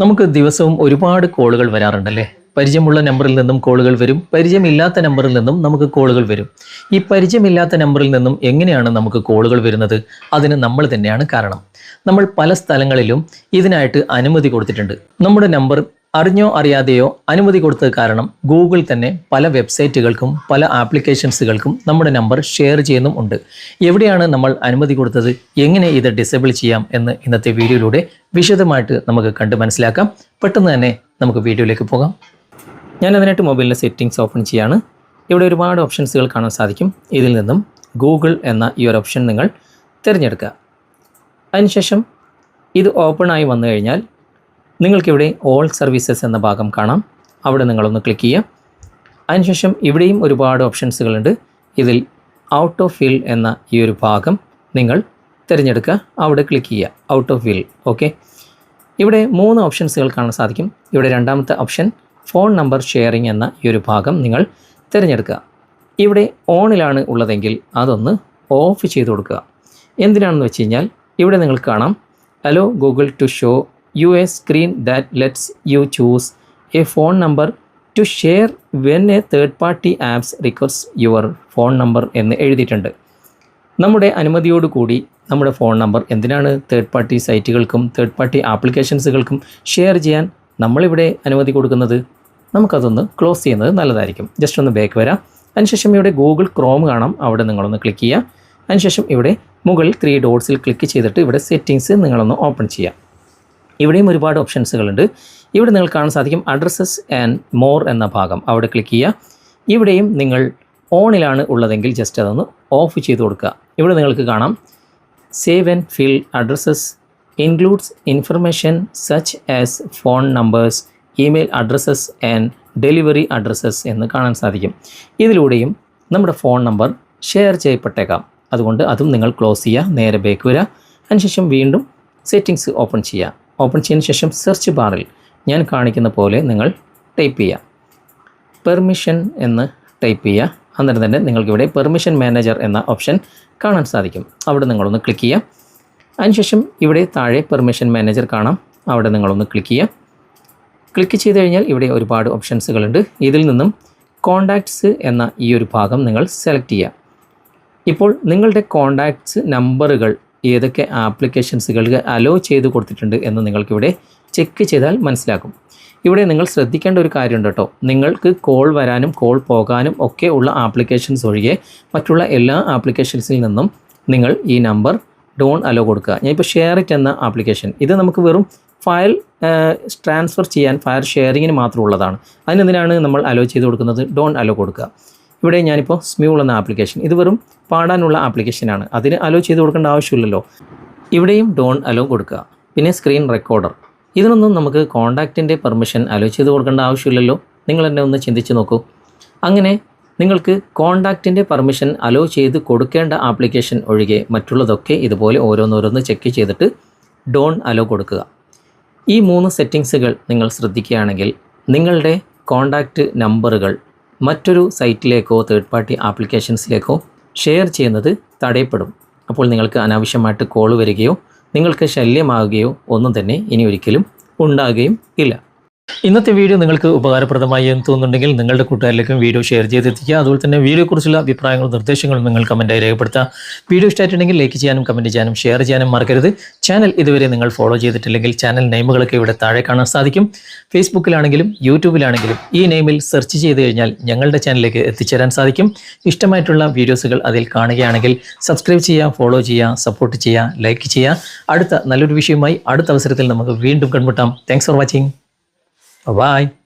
നമുക്ക് ദിവസവും ഒരുപാട് കോളുകൾ വരാറുണ്ടല്ലേ? പരിചയമുള്ള നമ്പറിൽ നിന്നും കോളുകൾ വരും. പരിചയമില്ലാത്ത നമ്പറിൽ നിന്നും നമുക്ക് കോളുകൾ വരും. ഈ പരിചയമില്ലാത്ത നമ്പറിൽ നിന്നും എങ്ങനെയാണ് നമുക്ക് കോളുകൾ വരുന്നത്? അതിന് നമ്മൾ തന്നെയാണ് കാരണം. നമ്മൾ പല സ്ഥലങ്ങളിലും ഇതിനായിട്ട് അനുമതി കൊടുത്തിട്ടുണ്ട്. നമ്മുടെ നമ്പർ അറിഞ്ഞോ അറിയാതെയോ അനുമതി കൊടുത്തത് കാരണം ഗൂഗിൾ തന്നെ പല വെബ്സൈറ്റുകൾക്കും പല ആപ്ലിക്കേഷൻസുകൾക്കും നമ്മുടെ നമ്പർ ഷെയർ ചെയ്യുന്നും ഉണ്ട്. എവിടെയാണ് നമ്മൾ അനുമതി കൊടുത്തത്? എങ്ങനെ ഇത് ഡിസേബിൾ ചെയ്യാം എന്ന് ഇന്നത്തെ വീഡിയോയിലൂടെ വിശദമായിട്ട് നമുക്ക് കണ്ട് മനസ്സിലാക്കാം. പെട്ടെന്ന് തന്നെ നമുക്ക് വീഡിയോയിലേക്ക് പോകാം. ഞാൻ അതിനായിട്ട് മൊബൈലിലെ സെറ്റിംഗ്സ് ഓപ്പൺ ചെയ്യാണ്. ഇവിടെ ഒരുപാട് ഓപ്ഷൻസുകൾ കാണാൻ സാധിക്കും. ഇതിൽ നിന്നും ഗൂഗിൾ എന്ന ഈ ഒരു ഓപ്ഷൻ നിങ്ങൾ തിരഞ്ഞെടുക്കുക. അതിനുശേഷം ഇത് ഓപ്പൺ ആയി വന്നു കഴിഞ്ഞാൽ നിങ്ങൾക്കിവിടെ ഓൾ സർവീസസ് എന്ന ഭാഗം കാണാം. അവിടെ നിങ്ങളൊന്ന് ക്ലിക്ക് ചെയ്യുക. അതിനുശേഷം ഇവിടെയും ഒരുപാട് ഓപ്ഷൻസുകളുണ്ട് ഇതിൽ ഔട്ട് ഓഫ് ഫിൽ എന്ന ഈ ഒരു ഭാഗം നിങ്ങൾ തിരഞ്ഞെടുക്കുക. അവിടെ ക്ലിക്ക് ചെയ്യുക. ഔട്ട് ഓഫ് ഫിൽ ഓക്കെ ഇവിടെ മൂന്ന് ഓപ്ഷൻസുകൾ കാണാൻ സാധിക്കും. ഇവിടെ രണ്ടാമത്തെ ഓപ്ഷൻ ഫോൺ നമ്പർ ഷെയറിംഗ് എന്ന ഈ ഒരു ഭാഗം നിങ്ങൾ തിരഞ്ഞെടുക്കുക. ഇവിടെ ഓണിലാണ് ഉള്ളതെങ്കിൽ അതൊന്ന് ഓഫ് ചെയ്ത് കൊടുക്കുക. എന്തിനാണെന്ന് വെച്ച് കഴിഞ്ഞാൽ ഇവിടെ നിങ്ങൾക്ക് കാണാം. Hello Google to show you a screen that lets you choose a phone number to share when a third party apps request your phone number എന്ന് എഴുതിയിട്ടുണ്ട്. നമ്മുടെ അനുമതിയോടുകൂടി നമ്മുടെ ഫോൺ നമ്പർ എന്തിനാണ് തേർഡ് പാർട്ടി സൈറ്റുകൾക്കും തേർഡ് പാർട്ടി ആപ്ലിക്കേഷൻസുകൾക്കും share ചെയ്യാൻ നമ്മളിവിടെ അനുമതി കൊടുക്കുന്നത്? നമുക്കതൊന്ന് ക്ലോസ് ചെയ്യുന്നത് നല്ലതായിരിക്കും. ജസ്റ്റ് ഒന്ന് ബാക്ക് വരാം. അതിനുശേഷം ഇവിടെ ഗൂഗിൾ ക്രോം കാണാം. അവിടെ നിങ്ങളൊന്ന് ക്ലിക്ക് ചെയ്യുക. അതിനുശേഷം ഇവിടെ മുകളിൽ ത്രീ ഡോട്ട്സിൽ ക്ലിക്ക് ചെയ്തിട്ട് ഇവിടെ സെറ്റിങ്സ് നിങ്ങളൊന്ന് ഓപ്പൺ ചെയ്യുക ഇവിടെയും ഒരുപാട് ഓപ്ഷൻസുകളുണ്ട്. ഇവിടെ നിങ്ങൾ കാണാൻ സാധിക്കും അഡ്രസ്സസ് ആൻഡ് മോർ എന്ന ഭാഗം. അവിടെ ക്ലിക്ക് ചെയ്യുക. ഇവിടെയും നിങ്ങൾ ഓണിലാണ് ഉള്ളതെങ്കിൽ ജസ്റ്റ് അതൊന്ന് ഓഫ് ചെയ്ത് കൊടുക്കുക. ഇവിടെ നിങ്ങൾക്ക് കാണാം. Save and fill addresses includes information such as phone numbers email addresses and delivery addresses എന്ന് കാണാൻ സാധിക്കും. ഇതിലൂടെയും നമ്മുടെ ഫോൺ നമ്പർ ഷെയർ ചെയ്യപ്പെട്ടേക്കാം. അതുകൊണ്ട് അതും നിങ്ങൾ ക്ലോസ് ചെയ്യുക നേരെ ബേക്ക് വരിക. അതിനുശേഷം വീണ്ടും സെറ്റിങ്സ് ഓപ്പൺ ചെയ്യുക. ഓപ്പൺ ചെയ്തതിന് ശേഷം സെർച്ച് ബാറിൽ ഞാൻ കാണിക്കുന്ന പോലെ നിങ്ങൾ ടൈപ്പ് ചെയ്യുക. പെർമിഷൻ എന്ന് ടൈപ്പ് ചെയ്യുക. അന്നേരം തന്നെ നിങ്ങൾക്കിവിടെ പെർമിഷൻ മാനേജർ എന്ന ഓപ്ഷൻ കാണാൻ സാധിക്കും. അവിടെ നിങ്ങളൊന്ന് ക്ലിക്ക് ചെയ്യുക. അതിനുശേഷം ഇവിടെ താഴെ പെർമിഷൻ മാനേജർ കാണാം. അവിടെ നിങ്ങളൊന്ന് ക്ലിക്ക് ചെയ്യുക. ക്ലിക്ക് ചെയ്ത് കഴിഞ്ഞാൽ ഇവിടെ ഒരുപാട് ഓപ്ഷൻസുകളുണ്ട് ഇതിൽ നിന്നും കോണ്ടാക്ട്സ് എന്ന ഈ ഒരു ഭാഗം നിങ്ങൾ സെലക്ട് ചെയ്യുക. ഇപ്പോൾ നിങ്ങളുടെ കോണ്ടാക്ട്സ് നമ്പറുകൾ ഏതൊക്കെ ആപ്ലിക്കേഷൻസുകൾക്ക് അലോ ചെയ്ത് കൊടുത്തിട്ടുണ്ട് എന്ന് നിങ്ങൾക്കിവിടെ ചെക്ക് ചെയ്താൽ മനസ്സിലാക്കും ഇവിടെ നിങ്ങൾ ശ്രദ്ധിക്കേണ്ട ഒരു കാര്യമുണ്ട് കേട്ടോ. നിങ്ങൾക്ക് കോൾ വരാനും കോൾ പോകാനും ഒക്കെ ഉള്ള ആപ്ലിക്കേഷൻസ് ഒഴികെ മറ്റുള്ള എല്ലാ ആപ്ലിക്കേഷൻസിൽ നിന്നും നിങ്ങൾ ഈ നമ്പർ ഡോൺ അലോ കൊടുക്കുക. ഞാൻ ഇപ്പോൾ ഷെയർ ഇറ്റ് എന്ന ആപ്ലിക്കേഷൻ. ഇത് നമുക്ക് വെറും ഫയൽ ട്രാൻസ്ഫർ ചെയ്യാൻ ഫയൽ ഷെയറിങ്ങിന് മാത്രമുള്ളതാണ് അതിനെന്തിനാണ് നമ്മൾ അലോ ചെയ്ത് കൊടുക്കുന്നത്? ഡോൺ അലോ കൊടുക്കുക. ഇവിടെ ഞാനിപ്പോൾ സ്മ്യൂൾ എന്ന ആപ്ലിക്കേഷൻ ഇത് വെറും പാടാനുള്ള ആപ്ലിക്കേഷനാണ് അതിന് അലോ ചെയ്ത് കൊടുക്കേണ്ട ആവശ്യമില്ലല്ലോ. ഇവിടെയും ഡോൺ അലോ കൊടുക്കുക. പിന്നെ സ്ക്രീൻ റെക്കോർഡർ ഇതിനൊന്നും നമുക്ക് കോൺടാക്റ്റിന്റെ പെർമിഷൻ അലോ ചെയ്ത് കൊടുക്കേണ്ട ആവശ്യമില്ലല്ലോ. നിങ്ങൾ എന്നെ ഒന്ന് ചിന്തിച്ച് നോക്കൂ. അങ്ങനെ നിങ്ങൾക്ക് കോൺടാക്റ്റിന്റെ പെർമിഷൻ അലോ ചെയ്ത് കൊടുക്കേണ്ട ആപ്ലിക്കേഷൻ ഒഴികെ മറ്റുള്ളതൊക്കെ ഇതുപോലെ ഓരോന്നോരോന്ന് ചെക്ക് ചെയ്തിട്ട് ഡോൺ അലോ കൊടുക്കുക. ഈ മൂന്ന് സെറ്റിങ്സുകൾ നിങ്ങൾ ശ്രദ്ധിക്കുകയാണെങ്കിൽ നിങ്ങളുടെ കോൺടാക്റ്റ് നമ്പറുകൾ മറ്റൊരു സൈറ്റിലേക്കോ തേർഡ് പാർട്ടി ആപ്ലിക്കേഷൻസിലേക്കോ ഷെയർ ചെയ്യുന്നത് തടയപ്പെടും. അപ്പോൾ നിങ്ങൾക്ക് അനാവശ്യമായിട്ട് കോൾ വരികയോ നിങ്ങൾക്ക് ശല്യമാവുകയോ ഒന്നും തന്നെ ഇനി ഒരിക്കലും ഉണ്ടാകുകയും ഇല്ല. ഇന്നത്തെ വീഡിയോ നിങ്ങൾക്ക് ഉപകാരപ്രദമായി എന്ന് തോന്നുന്നുണ്ടെങ്കിൽ നിങ്ങളുടെ കൂട്ടുകാരിലേക്കും വീഡിയോ ഷെയർ ചെയ്തെത്തിക്കുക. അതുപോലെ തന്നെ വീഡിയോയെക്കുറിച്ചുള്ള അഭിപ്രായങ്ങളും നിർദ്ദേശങ്ങളും നിങ്ങൾ കമന്റായി രേഖപ്പെടുത്തുക. വീഡിയോ ഇഷ്ടമായിട്ടുണ്ടെങ്കിൽ ലൈക്ക് ചെയ്യാനും കമന്റ് ചെയ്യാനും ഷെയർ ചെയ്യാനും മറക്കരുത്. ചാനൽ ഇതുവരെ നിങ്ങൾ ഫോളോ ചെയ്തിട്ടില്ലെങ്കിൽ ചാനൽ നെയിമുകളൊക്കെ ഇവിടെ താഴെ കാണാൻ സാധിക്കും. ഫേസ്ബുക്കിലാണെങ്കിലും യൂട്യൂബിലാണെങ്കിലും ഈ നെയിമിൽ സെർച്ച് ചെയ്ത് കഴിഞ്ഞാൽ ഞങ്ങളുടെ ചാനലിലേക്ക് എത്തിച്ചേരാൻ സാധിക്കും. ഇഷ്ടമായിട്ടുള്ള വീഡിയോസുകൾ അതിൽ കാണുകയാണെങ്കിൽ സബ്സ്ക്രൈബ് ചെയ്യുക ഫോളോ ചെയ്യുക സപ്പോർട്ട് ചെയ്യുക ലൈക്ക് ചെയ്യുക. അടുത്ത നല്ലൊരു വിഷയവുമായി അടുത്ത അവസരത്തിൽ നമുക്ക് വീണ്ടും കണ്ടുമുട്ടാം. Thanks for watching Bye-bye.